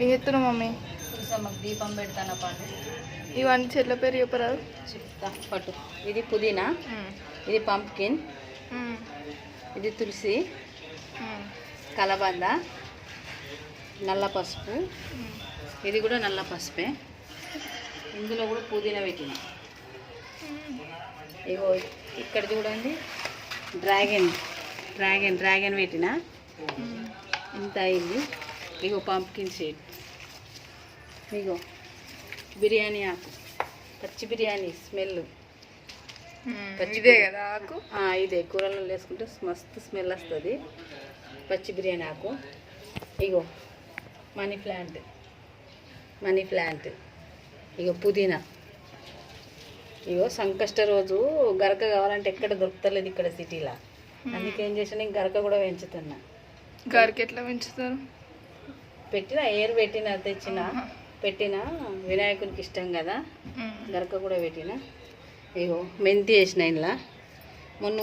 ఏం చెప్తున్నావు మమ్మీ? తులసమ్మకి దీపం పెడతాను పండు ఇవన్నీ చెట్ల పేరు చెప్పరాదు చెప్తా పట్టు. ఇది పుదీనా ఇది పంప్కిన్ ఇది తులసి కలబంద నల్ల పసుపు. ఇది కూడా నల్ల పసుపే. ఇందులో కూడా పుదీనా పెట్టిన. ఇగో ఇక్కడ చూడండి. డ్రాగన్ డ్రాగన్ డ్రాగన్ పెట్టిన. ఇంత అయింది. ఇగో పంప్కిన్ సీడ్ ఇగో బిర్యానీ ఆకు. పచ్చి బిర్యానీ స్మెల్. ఇదే కదా ఆకు? ఇదే. కూరలలో వేసుకుంటే మస్తు స్మెల్ వస్తుంది. పచ్చి బిర్యానీ ఆకు. ఇగో మనీ ప్లాంట్. Money plant. ఇగో పుదీనా. ఇగో సంకష్ట రోజు గరక కావాలంటే ఎక్కడ దొరుకుతలేదు ఇక్కడ సిటీలో. అందుకే చేసిన? గరక కూడా పెంచుతున్నా. గారికి ఎట్లా పెంచుతారు? పెట్టిన ఏర్ పెట్టిన తెచ్చిన పెట్టిన వినాయకునికి ఇష్టం కదా. గరక కూడా పెట్టిన. ఇగో మెంతి వేసిన ఇలా మొన్న